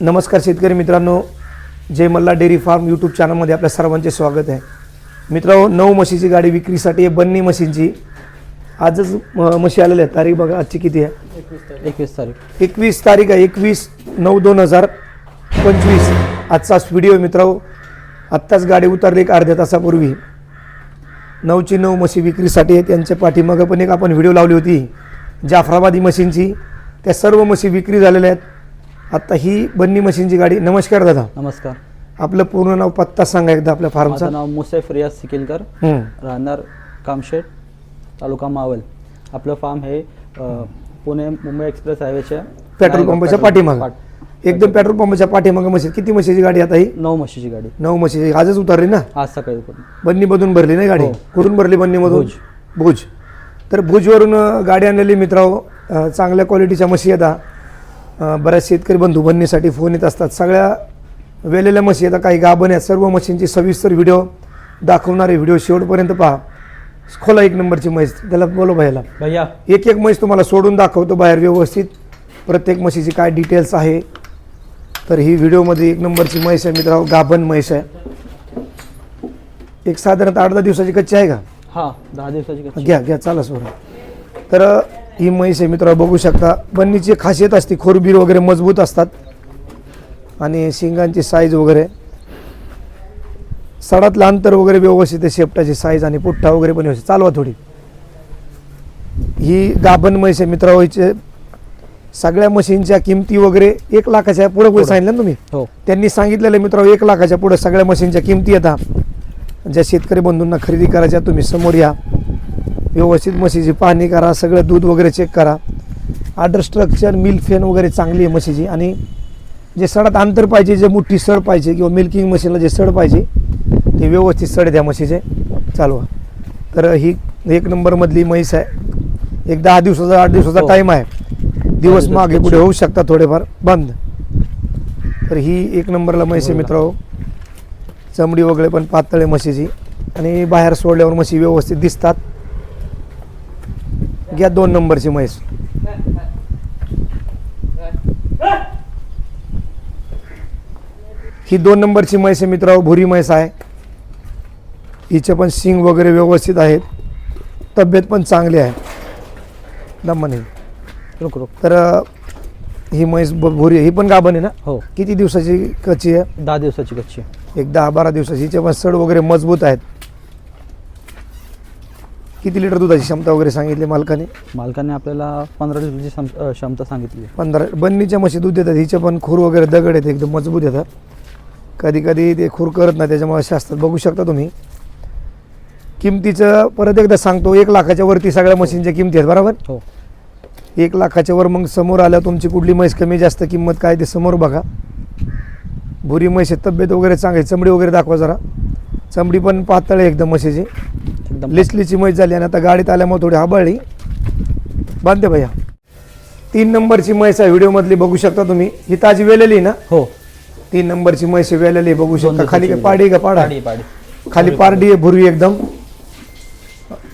नमस्कार शेतकरी मित्रांनो जय मल्ला डेअरी फार्म यूट्यूब चॅनलमध्ये आपल्या सर्वांचे स्वागत आहे. मित्रांनो नऊ म्हशीची गाडी विक्रीसाठी आहे बन्नी म्हशींची. आजच म्हशी आलेल्या आहेत. तारीख बघा आजची किती आहे? एकवीस तारीख. एकवीस तारीख आहे एकवीस नऊ दोन हजार पंचवीस. आजचा व्हिडिओ आहे मित्रांनो. आत्ताच गाडी उतरली एक अर्ध्या तासापूर्वी. नऊची नऊ म्हशी विक्रीसाठी आहे. त्यांच्या पाठीमागं पण एक आपण व्हिडिओ लावली होती. जाफराबादी मशीनची त्या सर्व म्हशी विक्री झालेल्या आहेत. आत्ता ही बन्नी मशीनची गाडी. नमस्कार दादा. नमस्कार. आपलं पूर्ण नाव पत्ता सांगा एकदा आपल्या फार्मचा माझं नाव मुसेफ रियाज सिकिलकर. राहणार कामशेत तालुका मावल आपलं फार्म हे अ, पुणे मुंबई एक्सप्रेस हायवेच्या पेट्रोल पंपाच्या पाठीमागं. एकदम पेट्रोल पंपाच्या पाठीमागं म्हशी किती म्हशीची गाडी आता ही? नऊ म्हशीची गाडी. नऊ म्हशीची आजच उतरली ना? आज सकाळी पण बन्नीमधून भरली नाही गाडी? हो. कुठून भरली बन्नीमधून भुज. भुज. तर भुजवरून अं, गाडी आणलेली मित्रांनो अं, चांगल्या क्वालिटीच्या म्हशी येतात अं, बऱ्याच शेतकरी बंधू बन्नीसाठी फोन येत असतात. सगळ्या वेलेल्या म्हशी येतात काही गाभण आहेत. सर्व म्हशींची सविस्तर व्हिडिओ दाखवणारे व्हिडिओ शेवटपर्यंत पहा. खोला एक नंबरची म्हैस. त्याला बोलो भाईला. भैया. एक एक म्हैस तुम्हाला सोडून दाखवतो बाहेर व्यवस्थित. प्रत्येक म्हशीची काय डिटेल्स आहे. तर ही व्हिडिओमध्ये एक नंबरची म्हैस आहे मित्रांनो. गाभण म्हैस आहे. एक साधारणतः आठ दहा दिवसाची कच्ची आहे का? हा दहा दिवसाची. घ्या घ्या. चाला सोडा. तर ही म्हैस आहे मित्रांनो बघू शकता. बन्नीची खासियत असते खोरबीर वगैरे मजबूत असतात. आणि शिंगांची साईज वगैरे. सडातलं अंतर वगैरे व्यवस्थित आहे शेपटाची साईज आणि पुठ्ठा वगैरे पण व्यवस्थित. चालवा थोडी. ही गाभण म्हैस आहे मित्रांनो हिचे सगळ्या मशीनच्या किमती वगैरे एक लाखाच्या पुढे पुढे. सांगितलं ना तुम्ही? हो. त्यांनी सांगितलेलं मित्रांनो एक लाखाच्या पुढे सगळ्या मशीनच्या किमती येतात. ज्या शेतकरी बंधूंना खरेदी करायच्या तुम्ही समोर या. व्यवस्थित म्हशीची पाहणी करा सगळं दूध वगैरे चेक करा. आर्डर स्ट्रक्चर मिल्क फेन वगैरे चांगली आहे म्हशीची. आणि जे सडात अंतर पाहिजे जे मोठी सड पाहिजे किंवा मिल्किंग मशीनला जे सड पाहिजे ते व्यवस्थित सड द्या म्हशीचे. चालवा. तर ही एक नंबरमधली म्हैस आहे. एक दहा दिवसाचा आठ दिवसाचा हो. टाईम आहे. दिवस दिवस मागे पुढे होऊ शकतात थोडेफार. बंद. तर ही एक नंबरला म्हैस आहे मित्रांनो. चमडी वगैरे पण पातळ आहे म्हशीची. आणि बाहेर सोडल्यावर म्हशी व्यवस्थित दिसतात. घ्या दोन नंबरची म्हैस. ही दोन नंबरची म्हैस आहे मित्रांनो भुरी म्हैस आहे. हिचे पण शिंग वगैरे व्यवस्थित आहेत. तब्येत पण चांगली आहे. दमाने रुक रुक. तर ही म्हैस भुरी आहे. ही पण गाभण आहे ना? हो. किती दिवसाची कच्ची आहे? दहा दिवसाची कच्ची एक दहा बारा दिवसाची. हिचे पण सड वगैरे मजबूत आहेत. किती लिटर दुधाची क्षमता वगैरे सांगितली मालकाने? मालकाने आपल्याला पंधरा लिटरची क्षम- क्षमता सांगितली. पंधरा बन्नीच्या म्हशी दूध देतात हिचे पण खूर वगैरे दगड आहेत एकदम मजबूत येतात. कधी कधी ते खूर करत नाही त्याच्यामुळे असे असतात. बघू शकता तुम्ही. किमतीचं परत एकदा सांगतो एक लाखाच्या वरती सगळ्या मशीनच्या किमती आहेत बरोबर? हो. एक लाखाच्या वर मग समोर आल्या तुमची कुठली म्हैस कमी जास्त किंमत काय ते समोर बघा. भुरी म्हैस आहे, तब्येत वगैरे चांगली चमडी वगैरे दाखवा जरा. चमडी पण पातळ आहे एकदम म्हशीची. एकदम लिसलीची म्हैस झाली आणि आता गाडीत आल्यामुळे थोडी हाबळली. बांधते भैया. तीन नंबरची म्हैस आहे व्हिडिओमधली बघू शकता तुम्ही. ही ताजी वेलेली ना? हो. तीन नंबरची म्हैस आहे, वेलेली बघू शकता. खाली काय पाडी का पाडा? खाली पारडी आहे भुरी एकदम.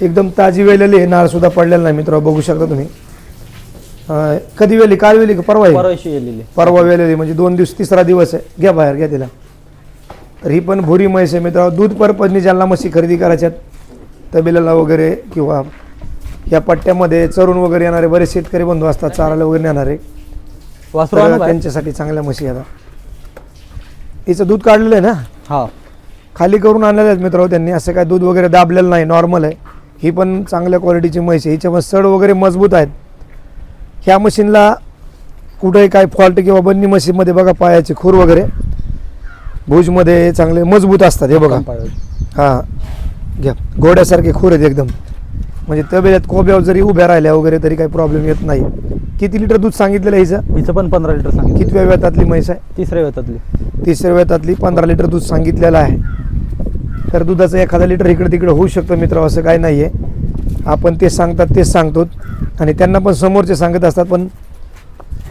एकदम ताजी वेलेली आहे नाळ सुद्धा पडलेला नाही मित्र बघू शकता तुम्ही. कधी वेली काल वेली का परवा परवा वेलेली म्हणजे दोन दिवस तिसरा दिवस आहे. घ्या बाहेर घ्या तिला. तर ही पण भुरी म्हैस आहे मित्र दूध परपदनी ज्यांना म्हशी खरेदी करायच्यात तबेल्याला वगैरे किंवा या पट्ट्यामध्ये चरून वगैरे येणारे बरेच शेतकरी बंधू असतात चाराला वगैरे नेणारे. वासरू तर आणू काय? त्यांच्यासाठी चांगल्या म्हशी आता हिचं दूध काढलेलं आहे ना? हा. खाली करून आणलेले आहेत मित्र त्यांनी. असं काय दूध वगैरे दाबलेलं नाही नॉर्मल आहे. ही पण चांगल्या क्वालिटीची म्हैस आहे. हिच्या पण सड वगैरे मजबूत आहेत. ह्या मशीनला कुठेही काय फॉल्ट किंवा बन्नी मशीनमध्ये बघा पायाचे खूर वगैरे. भुजमध्ये चांगले मजबूत असतात हे बघा. हां. घ्या. घोड्यासारखे खूर आहेत एकदम. म्हणजे तबेल्यात कोब्यावर जरी उभ्या राहिल्या वगैरे तरी काही प्रॉब्लेम येत नाही. किती लिटर दूध सांगितलेलं आहे हिचं? हिचं पण पंधरा लिटर सांगितलं. कितव्या वेतातली म्हैस आहे? तिसऱ्या वेतातली तिसऱ्या वेतातली पंधरा लिटर दूध सांगितलेलं आहे. तर दुधाचं एखादा लिटर इकडे तिकडे होऊ शकतं मित्र असं काही नाही आहे आपण ते सांगतात तेच सांगतो आणि त्यांना पण समोरचे सांगत असतात पण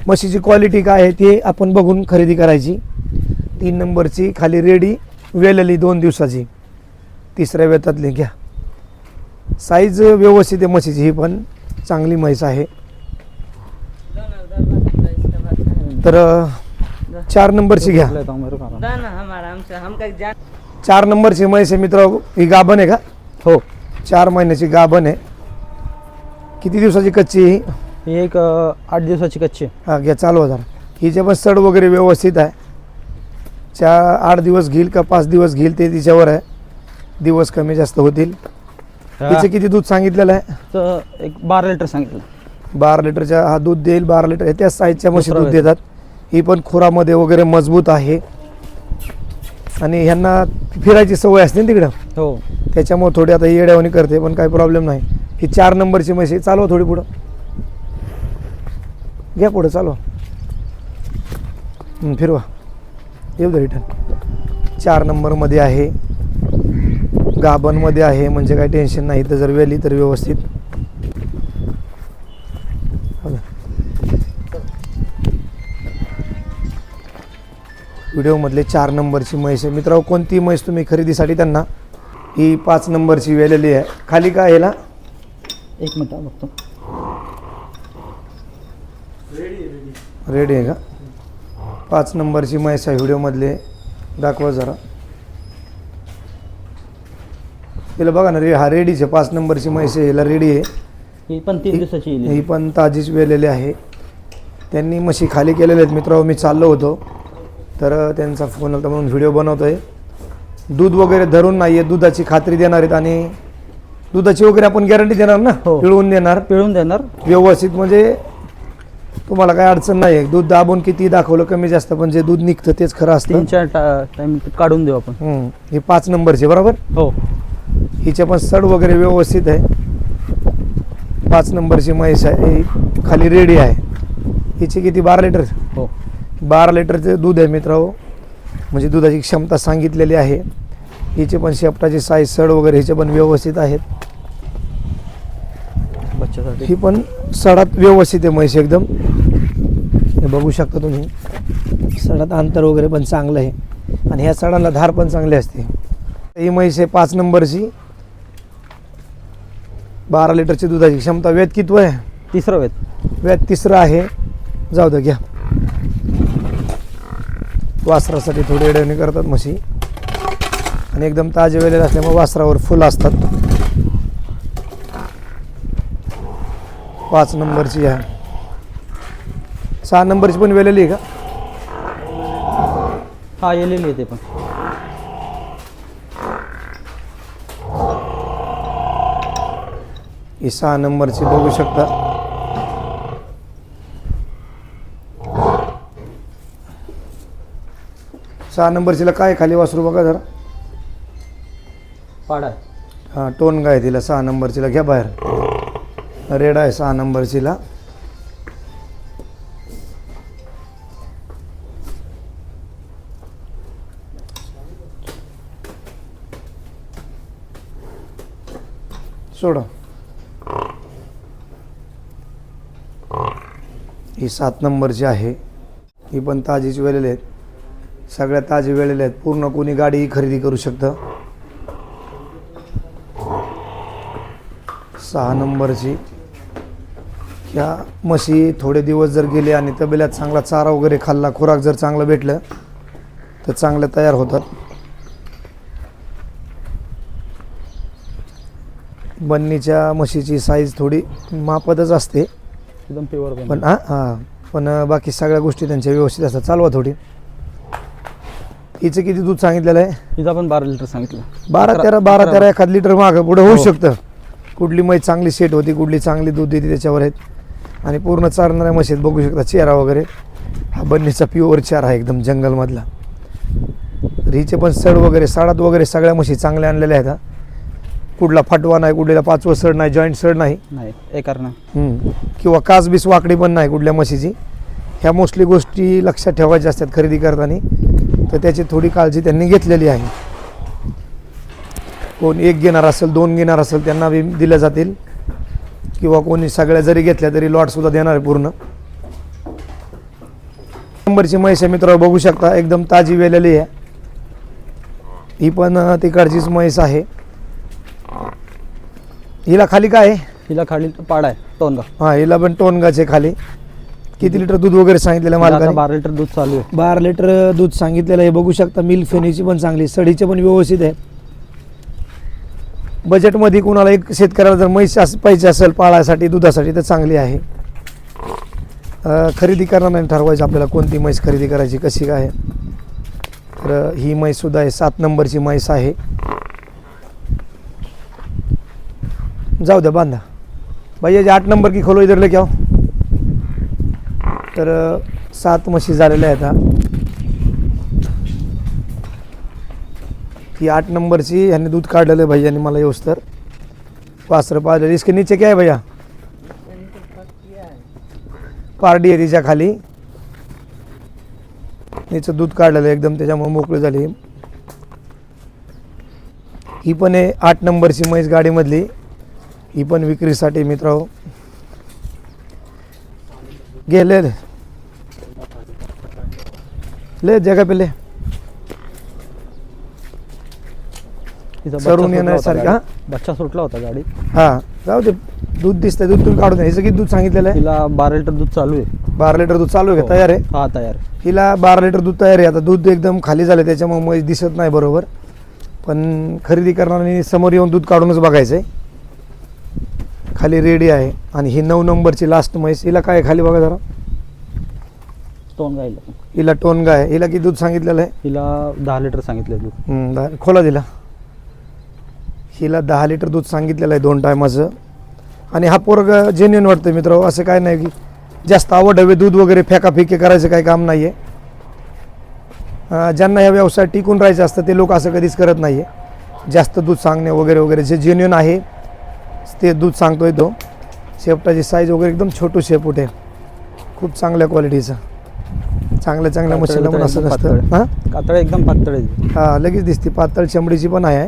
म्हशीची क्वालिटी काय आहे ते आपण बघून खरेदी करायची. तीन नंबरची खाली रेडी वेलेली दोन दिवसाची. तिसऱ्या वेतातली घ्या. साईज व्यवस्थित आहे म्हशीची ही पण चांगली म्हैस आहे. तर चार नंबरची घ्या. चार नंबरची म्हैस आहे मित्र ही गाभण आहे का? हो. चार महिन्याची गाभण आहे. किती दिवसाची कच्ची ही? ही एक आठ दिवसाची कच्ची हा घ्या चालू हजार हिचे पण सड वगैरे व्यवस्थित आहे. चार आठ दिवस घेईल का पाच दिवस घेईल ते तिच्यावर आहे. दिवस कमी जास्त होतील. तिचे किती दूध सांगितलेलं आहे? तर एक बारा लिटर सांगितलं. बारा लिटरच्या हा दूध देईल बारा लिटर. आहे त्याच साईजच्या म्हशी दूध. देतात. ही पण खुरामध्ये वगैरे मजबूत आहे. आणि ह्यांना फिरायची सवय असते ना तिकडं? हो. त्याच्यामुळे थोडी आता ही येड्यावानी करते पण काही प्रॉब्लेम नाही. ही चार नंबरची म्हशी. चालवा थोडी पुढं. घ्या पुढं चालवा. हं, फिरवा. येऊ दे रिटर्न चार नंबरमध्ये आहे. गाभणमध्ये आहे म्हणजे काही टेन्शन नाही. तर जर वेली तर व्यवस्थित. ना. व्हिडिओमधले चार नंबरची म्हैस आहे. मित्रांनो कोणती म्हैस तुम्ही खरेदीसाठी त्यांना? ही पाच नंबरची वेलेली आहे. खाली काय ह्याला? एक मिनिट बघतो. रेडी आहे का? पाच नंबरची म्हैस आहे व्हिडिओमधले. दाखवा जरा. तिला बघा ना रे हा रेडीच आहे. पाच नंबरची म्हैस आहे हिला रेडी आहे. ही पण तीन दिवसाची येईल. ही पण ताजीच वेलेली आहे. त्यांनी म्हशी खाली केलेल्या आहेत. मित्रांनो मी चाललो होतो. तर त्यांचा फोन होता म्हणून व्हिडिओ बनवतो आहे दूध वगैरे धरून नाही आहे दुधाची खात्री देणार आहेत आणि दुधाची वगैरे आपण गॅरंटी देणार ना? हो. पिळवून देणार. पिळून देणार. व्यवस्थित म्हणजे तुम्हाला काही अडचण नाही आहे दूध दाबून किती दाखवलं कमी जास्त पण जे दूध निघतं तेच खरं तीन असतं चार टा टाइम काढून देऊ आपण. हम्म. ही पाच नंबरची बरोबर? हो. हिचे पण सड वगैरे व्यवस्थित आहे. पाच नंबरची म्हैस आहे. ही खाली रेडी आहे. हिची किती? बारा लिटर? हो. बारा लिटरचं दूध आहे मित्रांनो. म्हणजे दुधाची क्षमता सांगितलेली आहे. हिचे पण शेपटाची साईज सड वगैरे हिचे पण व्यवस्थित आहेत. ही पण सडात व्यवस्थित आहे म्हैस एकदम. हे बघू शकता तुम्ही. सडात अंतर वगैरे पण चांगलं आहे. आणि ह्या सडाला धार पण चांगली असते. ही म्हैस आहे पाच नंबरची. बारा लिटरची दुधाची क्षमता वेद कितवं आहे तिसरं वेत व्याज तिसरं आहे. जाऊ द्या घ्या. वासरासाठी थोडी अडवणी करतात म्हशी. आणि एकदम ताजे वेलेले असल्यामुळे वासरावर फुलं असतात. पाच नंबरची आहे. सहा नंबरची पण वेलेली आहे का? हा येलेली आहे ते पण. ही सहा नंबरची बघू शकता. सहा नंबरचीला काय खाली वासरू बघा जरा. पाडा. हां टोन गाय तिला सहा नंबरचीला. घ्या बाहेर. रेड आहे सहा नंबरचीला. सोडा. ही सात नंबरची आहे ही पण ताजीच वेळेले आहेत. सगळ्या ताजे वेळेले आहेत. पूर्ण कोणी गाडी खरेदी करू शकतं? सहा नंबरची ह्या म्हशी थोडे दिवस जर गेले आणि तबेल्यात चांगला चारा वगैरे खाल्ला खुराक जर चांगलं भेटलं तर चांगलं तयार होतात. बन्नीच्या म्हशीची साईज थोडी मापतच असते. एकदम प्युअर पण हां हां. पण बाकी सगळ्या गोष्टी त्यांच्या व्यवस्थित असतात. चालवा थोडी. हिचं किती दूध सांगितलेलं आहे? तिचा पण बारा लिटर सांगितलं. बारा तेरा बारा तेरा एखाद लिटर मागं. पुढे होऊ हो. शकतं. कुठली म्हैस चांगली सेट होती कुठली चांगली दूध देते त्याच्यावर आहेत. आणि पूर्ण चारणाऱ्या म्हशीत बघू शकता चेहरा वगैरे. हा बन्नीचा प्युअर चेहरा आहे एकदम जंगलमधला. हिचे पण सड वगैरे साडात वगैरे सगळ्या म्हशी चांगल्या आणलेल्या आहेत. कुठला फटवा नाही कुठलेला पाचवं सड नाही जॉईंट सड नाही. नाही एकार नाही हम्म. किंवा कास बीस वाकडी पण नाही कुठल्या म्हशीची. ह्या मोस्टली गोष्टी लक्षात ठेवायच्या असतात खरेदी करताना. तर त्याची थोडी काळजी त्यांनी घेतलेली आहे. कोण एक घेणार असेल दोन घेणार असेल त्यांना बी दिल्या जातील. किंवा कोणी सगळ्या जरी घेतल्या तरी लॉटसुद्धा देणार आहे पूर्ण. नंबरची म्हैस आहे मित्र बघू शकता एकदम ताजी वेलेली आहे. ही पण अं, तिकडचीच म्हैस आहे. हिला खाली काय आहे? तिला खाली पाडा आहे टोनगा. हां हिला पण टोनगाचे खाली. किती लिटर दूध वगैरे सांगितलेलं आता मालकाने? बारा लिटर दूध चालू आहे. बारा लिटर दूध सांगितलेलं आहे. बघू शकता मिल्क फेनीची पण चांगली सडीचे पण व्यवस्थित आहे. बजेटमध्ये कुणाला एक शेतकऱ्याला जर म्हैस अस- पाहिजे असेल पाळासाठी दुधासाठी तर चांगली आहे. अं, खरेदी करणार ठरवायचं आपल्याला कोणती म्हैस खरेदी करायची कशी काय तर ही म्हैस सुद्धा आहे. सात नंबरची म्हैस आहे. जाऊ द्या बांधा. भैया जे आठ नंबर की खोलो इधर लेके आओ तर सात म्हशी झालेल्या आहेत हा. ही आठ नंबरची ह्याने दूध काढलेलं आहे भैयाने मला येऊस तर. वासरं पाहिलेलं इसके नीचे क्या आहे भैया? पारडी आहे तिच्या खाली. हिचं दूध काढलेलं आहे एकदम त्याच्यामुळे मोकळी झाली. ही पण आहे आठ नंबरची म्हैस गाडीमधली. ही पण विक्रीसाठी मित्र गेले ले जगह पे ले. सरून सुटला येण्यासारखा. बच्चा सुटला होता गाडी हा जाऊ दे. दूध दिसतंय दूध तुम्ही काढून द्या. हिचं किती दूध सांगितलेलं आहे? तिला बारा लिटर दूध चालू आहे. बारा लिटर दूध चालू आहे हो. का तयार आहे? हा तयार. हिला बारा लिटर दूध तयार आहे. आता दूध एकदम खाली झालं त्याच्यामुळे दिसत नाही बरोबर. पण खरेदी करणाऱ्यांनी समोर येऊन दूध काढूनच बघायचं आहे खाली रेडी आहे. आणि ही नऊ नंबरची लास्ट म्हैस. हिला काय खाली बघा जरा. तोंड गायला हिला टोनगा आहे हिला किती दूध सांगितलेलं आहे? हिला दहा लिटर सांगितलं दूध. हम्म, दहा- खोला दिला. हिला दहा लिटर दूध सांगितलेलं आहे दोन टायमाचं. आणि हा पोरग जेन्युन वाटतं मित्र असं काय नाही की जास्त आवड हवे दूध वगैरे फेकाफेकी करायचं काही काम नाही आहे ज्यांना या व्यवसायात टिकून राहायचं असतं ते लोक असं कधीच करत नाही आहे जास्त दूध सांगणे वगैरे वगैरे जे जेन्युन आहे ते दूध सांगतोय तो. शेपटाची साईज वगैरे एकदम छोटू शेपूट आहे खूप चांगल्या क्वालिटीचं चांगल्या चांगल्या मशीनला पण असं नसतं. पातळ. हां? कातळ एकदम पातळ आहे. हा लगेच दिसते. पातळ चमडीची पण आहे.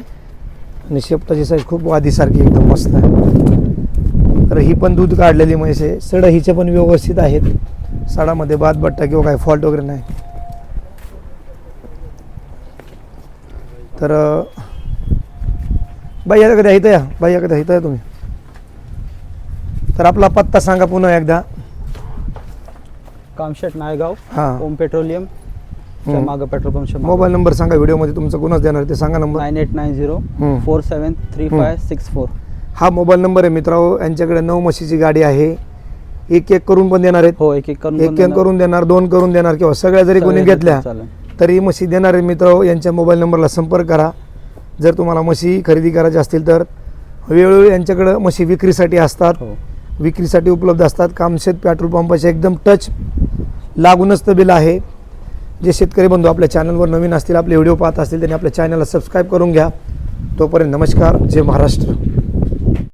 आणि शेपटाची साईज खूप वादीसारखी एकदम मस्त आहे. तर ही पण दूध काढलेली म्हैस. आहे सड हिचे पण व्यवस्थित आहेत. सडामध्ये बाद बट्टा किंवा काय फॉल्ट वगैरे नाही. तर बाई या कधी इथं या. बाई या कधी इथं या तुम्ही. तर आपला पत्ता सांगा पुन्हा एकदा. कामशेट नायगाव हां. ओम पेट्रोलियम. मागं पेट्रोल पंप मोबाईल नंबर सांगा व्हिडिओमध्ये तुमचा कुणाच देणार आहे ते सांगा number. Nine eight nine zero. Four seven three. Five six four. हा मोबाईल नंबर आहे मित्रांनो यांच्याकडे नऊ म्हशीची गाडी आहे. एक एक करून पण देणार आहेत. हो एक एक करून एक एक करून देणार दोन करून देणार किंवा सगळ्या जरी कोणी घेतल्या तरी म्हशी देणारे मित्र यांच्या मोबाईल नंबरला संपर्क करा. जर तुम्हाला म्हशी खरेदी करायच्या असतील तर वेळोवेळी यांच्याकडं म्हशी विक्रीसाठी असतात. हो. विक्रीसाठी उपलब्ध असतात. कामशेत पेट्रोल पंपाचे एकदम टच लागूनच तर बिल आहे. जे शेतकरी बंधू आपल्या चॅनलवर नवीन असतील आपले व्हिडिओ पाहत असतील त्यांनी आपल्या चॅनलला सबस्क्राईब करून घ्या. तोपर्यंत नमस्कार. जय महाराष्ट्र.